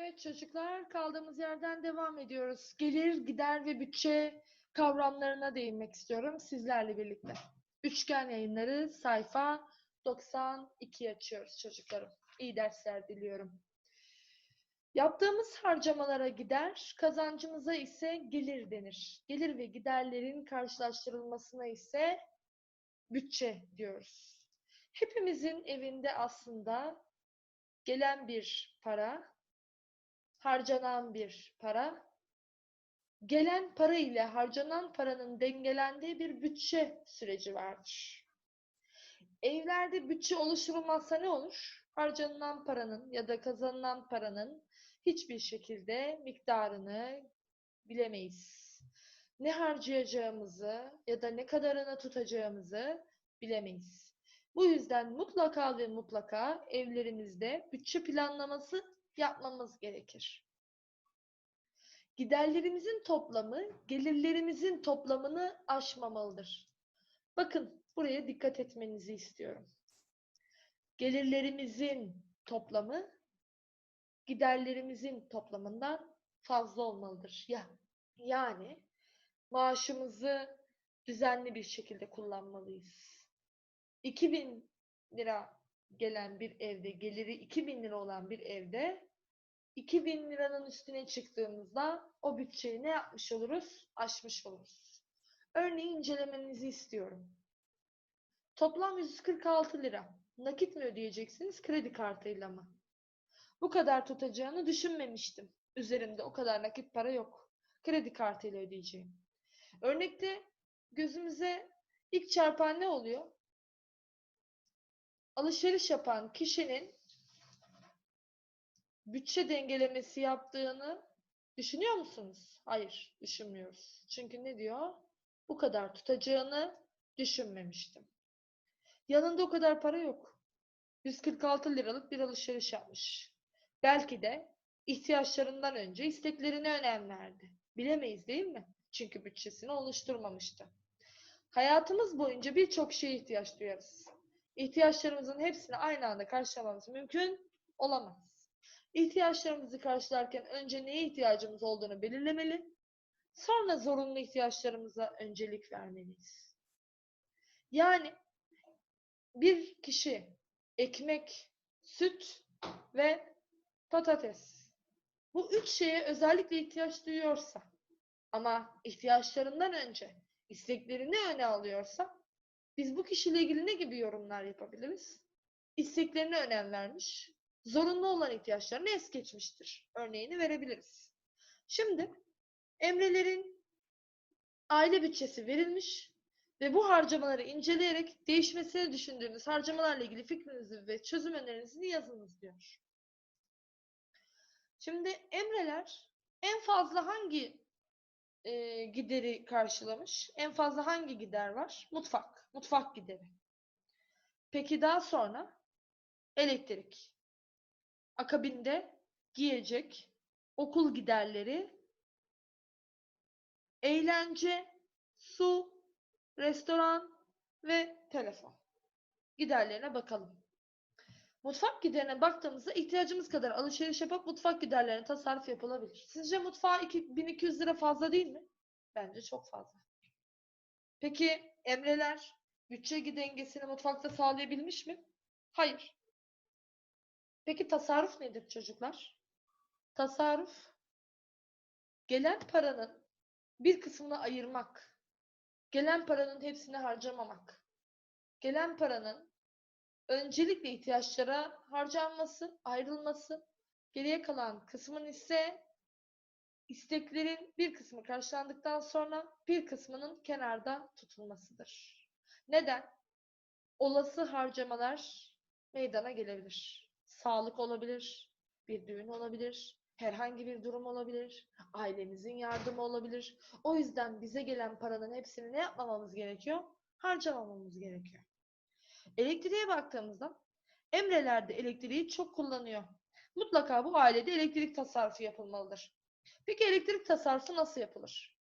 Evet çocuklar kaldığımız yerden devam ediyoruz. Gelir, gider ve bütçe kavramlarına değinmek istiyorum sizlerle birlikte. Üçgen yayınları sayfa 92 açıyoruz çocuklarım. İyi dersler diliyorum. Yaptığımız harcamalara gider, kazancımıza ise gelir denir. Gelir ve giderlerin karşılaştırılmasına ise bütçe diyoruz. Hepimizin evinde aslında gelen bir para, harcanan bir para, gelen para ile harcanan paranın dengelendiği bir bütçe süreci vardır. Evlerde bütçe oluşturulmazsa ne olur? Harcanan paranın ya da kazanılan paranın hiçbir şekilde miktarını bilemeyiz. Ne harcayacağımızı ya da ne kadarını tutacağımızı bilemeyiz. Bu yüzden mutlaka ve mutlaka evlerimizde bütçe planlaması yapmamız gerekir. Giderlerimizin toplamı gelirlerimizin toplamını aşmamalıdır. Bakın buraya dikkat etmenizi istiyorum. Gelirlerimizin toplamı giderlerimizin toplamından fazla olmalıdır. Ya yani maaşımızı düzenli bir şekilde kullanmalıyız. 2000 lira gelen bir evde, geliri 2000 lira olan bir evde 2000 liranın üstüne çıktığımızda o bütçeyi ne yapmış oluruz? Aşmış oluruz. Örneği incelemenizi istiyorum. Toplam 146 lira. Nakit mi ödeyeceksiniz, kredi kartıyla mı? Bu kadar tutacağını düşünmemiştim. Üzerimde o kadar nakit para yok. Kredi kartıyla ödeyeceğim. Örnekte gözümüze ilk çarpan ne oluyor? Alışveriş yapan kişinin bütçe dengelemesi yaptığını düşünüyor musunuz? Hayır, düşünmüyoruz. Çünkü ne diyor? Bu kadar tutacağını düşünmemiştim. Yanında o kadar para yok. 146 liralık bir alışveriş yapmış. Belki de ihtiyaçlarından önce isteklerine önem verdi. Bilemeyiz değil mi? Çünkü bütçesini oluşturmamıştı. Hayatımız boyunca birçok şeye ihtiyaç duyarız. İhtiyaçlarımızın hepsini aynı anda karşılamamız mümkün olamaz. İhtiyaçlarımızı karşılarken önce neye ihtiyacımız olduğunu belirlemeli, sonra zorunlu ihtiyaçlarımıza öncelik vermeliyiz. Yani bir kişi ekmek, süt ve patates bu üç şeye özellikle ihtiyaç duyuyorsa ama ihtiyaçlarından önce isteklerini öne alıyorsa biz bu kişiyle ilgili ne gibi yorumlar yapabiliriz? İsteklerine önem vermiş, zorunlu olan ihtiyaçlarını es geçmiştir. Örneğini verebiliriz. Şimdi Emre'lerin aile bütçesi verilmiş ve bu harcamaları inceleyerek değişmesini düşündüğünüz harcamalarla ilgili fikrinizi ve çözüm önerinizi yazınız diyor. Şimdi Emre'ler en fazla hangi e, gideri karşılamış? En fazla hangi gider var? Mutfak. Mutfak gideri. Peki daha sonra elektrik. Akabinde giyecek, okul giderleri, eğlence, su, restoran ve telefon. Giderlerine bakalım. Mutfak giderine baktığımızda ihtiyacımız kadar alışveriş yapıp mutfak giderlerine tasarruf yapılabilir. Sizce mutfağa 1200 lira fazla değil mi? Bence çok fazla. Peki Emreler bütçe dengesini mutfakta sağlayabilmiş mi? Hayır. Peki tasarruf nedir çocuklar? Tasarruf gelen paranın bir kısmını ayırmak, gelen paranın hepsini harcamamak, gelen paranın öncelikle ihtiyaçlara harcanması, ayrılması, geriye kalan kısmın ise isteklerin bir kısmı karşılandıktan sonra bir kısmının kenarda tutulmasıdır. Neden? Olası harcamalar meydana gelebilir. Sağlık olabilir, bir düğün olabilir, herhangi bir durum olabilir, ailemizin yardımı olabilir. O yüzden bize gelen paranın hepsini ne yapmamamız gerekiyor? Harcamamamız gerekiyor. Elektriğe baktığımızda Emreler de elektriği çok kullanıyor. Mutlaka bu ailede elektrik tasarrufu yapılmalıdır. Peki elektrik tasarrufu nasıl yapılır?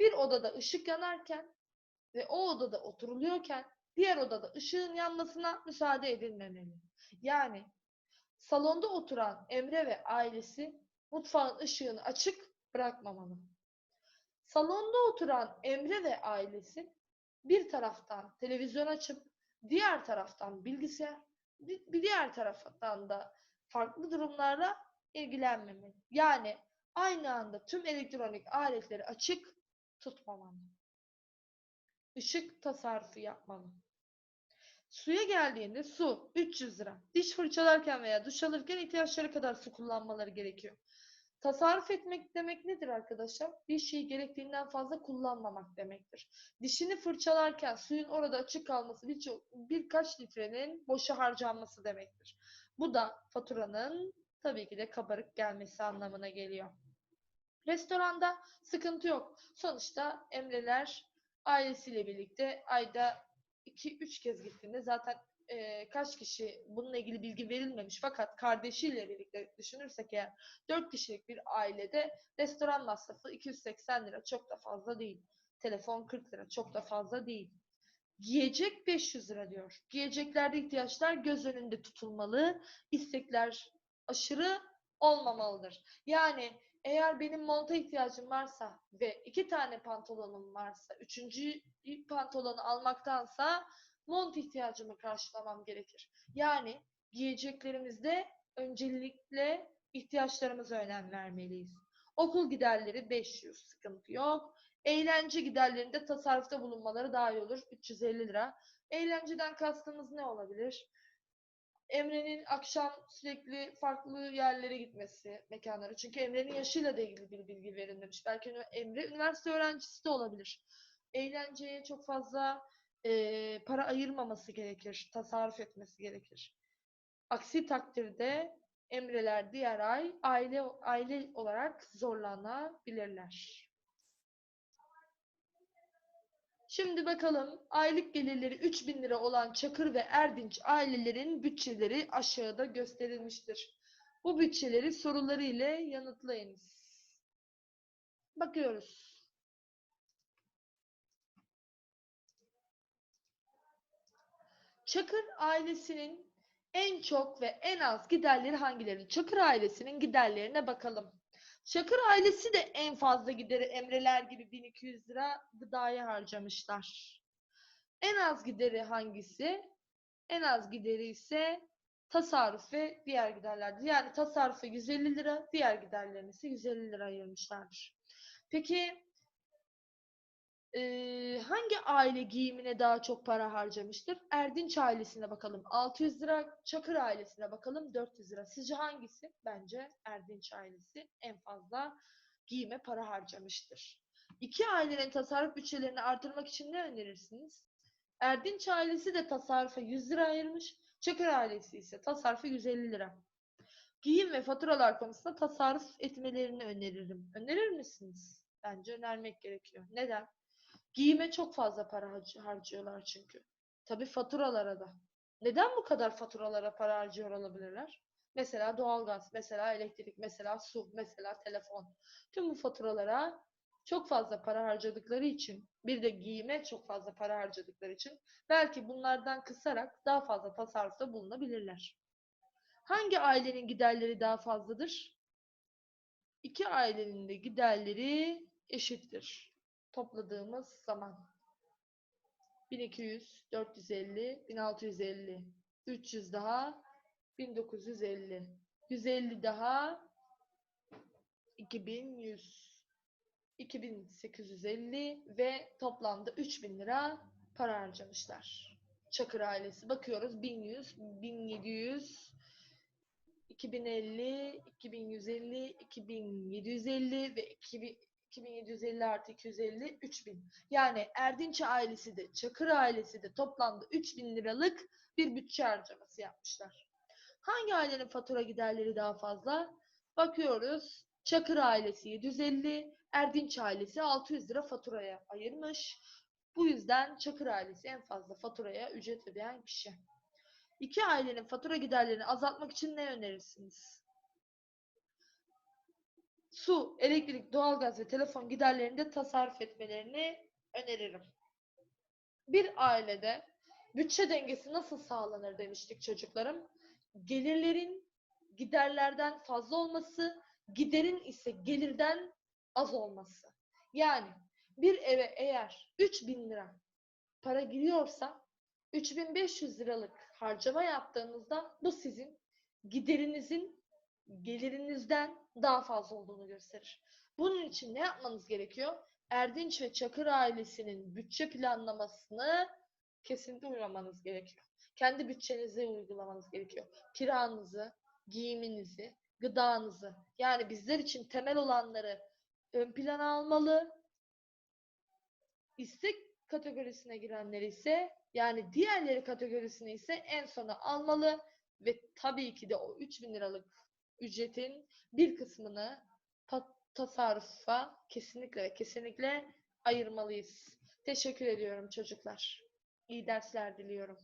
Bir odada ışık yanarken ve o odada oturuluyorken diğer odada ışığın yanmasına müsaade edilmemeli. Yani salonda oturan Emre ve ailesi mutfağın ışığını açık bırakmamalı. Salonda oturan Emre ve ailesi bir taraftan televizyon açıp diğer taraftan bilgisayar, bir diğer taraftan da farklı durumlarla ilgilenmemeli. Yani aynı anda tüm elektronik aletleri açık tutmamalı. Işık tasarrufu yapmalı. Suya geldiğinde su 300 lira. Diş fırçalarken veya duş alırken ihtiyaçları kadar su kullanmaları gerekiyor. Tasarruf etmek demek nedir arkadaşlar? Bir şeyi gerektiğinden fazla kullanmamak demektir. Dişini fırçalarken suyun orada açık kalması birçok birkaç litrenin boşa harcanması demektir. Bu da faturanın tabii ki de kabarık gelmesi anlamına geliyor. Restoranda sıkıntı yok. Sonuçta Emreler ailesiyle birlikte ayda 2-3 kez gittiğinde zaten eee, kaç kişi bununla ilgili bilgi verilmemiş fakat kardeşiyle birlikte düşünürsek eğer 4 kişilik bir ailede restoran masrafı 280 lira çok da fazla değil. Telefon 40 lira çok da fazla değil. Giyecek 500 lira diyor. Giyeceklerde ihtiyaçlar göz önünde tutulmalı. istekler aşırı olmamalıdır. Yani eğer benim monta ihtiyacım varsa ve iki tane pantolonum varsa, üçüncü pantolonu almaktansa mont ihtiyacımı karşılamam gerekir. Yani giyeceklerimizde öncelikle ihtiyaçlarımıza önem vermeliyiz. Okul giderleri 500 sıkıntı yok. Eğlence giderlerinde tasarrufta bulunmaları daha iyi olur. 350 lira. Eğlenceden kastımız ne olabilir? Emre'nin akşam sürekli farklı yerlere gitmesi, mekanlara. Çünkü Emre'nin yaşıyla da ilgili bir bilgi verilmemiş. Belki Emre üniversite öğrencisi de olabilir. Eğlenceye çok fazla eee, para ayırmaması gerekir, tasarruf etmesi gerekir. Aksi takdirde Emreler diğer ay aile aile olarak zorlanabilirler. Şimdi bakalım aylık gelirleri 3000 lira olan Çakır ve Erdinç ailelerin bütçeleri aşağıda gösterilmiştir. Bu bütçeleri soruları ile yanıtlayınız. Bakıyoruz. Çakır ailesinin en çok ve en az giderleri hangileri? Çakır ailesinin giderlerine bakalım. Çakır ailesi de en fazla gideri Emreler gibi 1200 lira gıdaya harcamışlar. En az gideri hangisi? En az gideri ise tasarruf ve diğer giderlerdir. Yani tasarrufa 150 lira, diğer giderlerine ise 150 lira ayırmışlardır. Peki eee, hangi aile giyimine daha çok para harcamıştır? Erdinç ailesine bakalım. 600 lira, Çakır ailesine bakalım 400 lira. Sizce hangisi? Bence Erdinç ailesi en fazla giyime para harcamıştır. İki ailenin tasarruf bütçelerini artırmak için ne önerirsiniz? Erdinç ailesi de tasarrufa 100 lira ayırmış. Çakır ailesi ise tasarrufa 150 lira. Giyim ve faturalar konusunda tasarruf etmelerini öneririm. Önerir misiniz? Bence önermek gerekiyor. Neden? Giyime çok fazla para harc- harcıyorlar çünkü. Tabii faturalara da. Neden bu kadar faturalara para harcıyor olabilirler? Mesela doğalgaz, mesela elektrik, mesela su, mesela telefon. Tüm bu faturalara çok fazla para harcadıkları için, bir de giyime çok fazla para harcadıkları için belki bunlardan kısarak daha fazla tasarrufta bulunabilirler. Hangi ailenin giderleri daha fazladır? İki ailenin de giderleri eşittir. Topladığımız zaman 1200, 450, 1650, 300 daha 1950, 150 daha 2100, 2850 ve toplamda 3000 lira para harcamışlar. Çakır ailesi. Bakıyoruz 1100, 1700, 2050, 2150, 2750 ve 2000 2750 artı 250, 3000. Yani Erdinç ailesi de Çakır ailesi de toplamda 3000 liralık bir bütçe harcaması yapmışlar. Hangi ailenin fatura giderleri daha fazla? Bakıyoruz. Çakır ailesi 750, Erdinç ailesi 600 lira faturaya ayırmış. Bu yüzden Çakır ailesi en fazla faturaya ücret ödeyen kişi. İki ailenin fatura giderlerini azaltmak için ne önerirsiniz? Su, elektrik, doğalgaz ve telefon giderlerinde tasarruf etmelerini öneririm. Bir ailede bütçe dengesi nasıl sağlanır demiştik çocuklarım. Gelirlerin giderlerden fazla olması, giderin ise gelirden az olması. Yani bir eve eğer 3000 lira para giriyorsa 3500 liralık harcama yaptığınızda bu sizin giderinizin gelirinizden daha fazla olduğunu gösterir. Bunun için ne yapmanız gerekiyor? Erdinç ve Çakır ailesinin bütçe planlamasını kesinlikle uygulamanız gerekiyor. Kendi bütçenizi uygulamanız gerekiyor. Kiranızı, giyiminizi, gıdanızı yani bizler için temel olanları ön plana almalı. İstek kategorisine girenleri ise yani diğerleri kategorisini ise en sona almalı ve tabii ki de o 3000 liralık ücretin bir kısmını ta- tasarrufa kesinlikle ve kesinlikle ayırmalıyız. Teşekkür ediyorum çocuklar. İyi dersler diliyorum.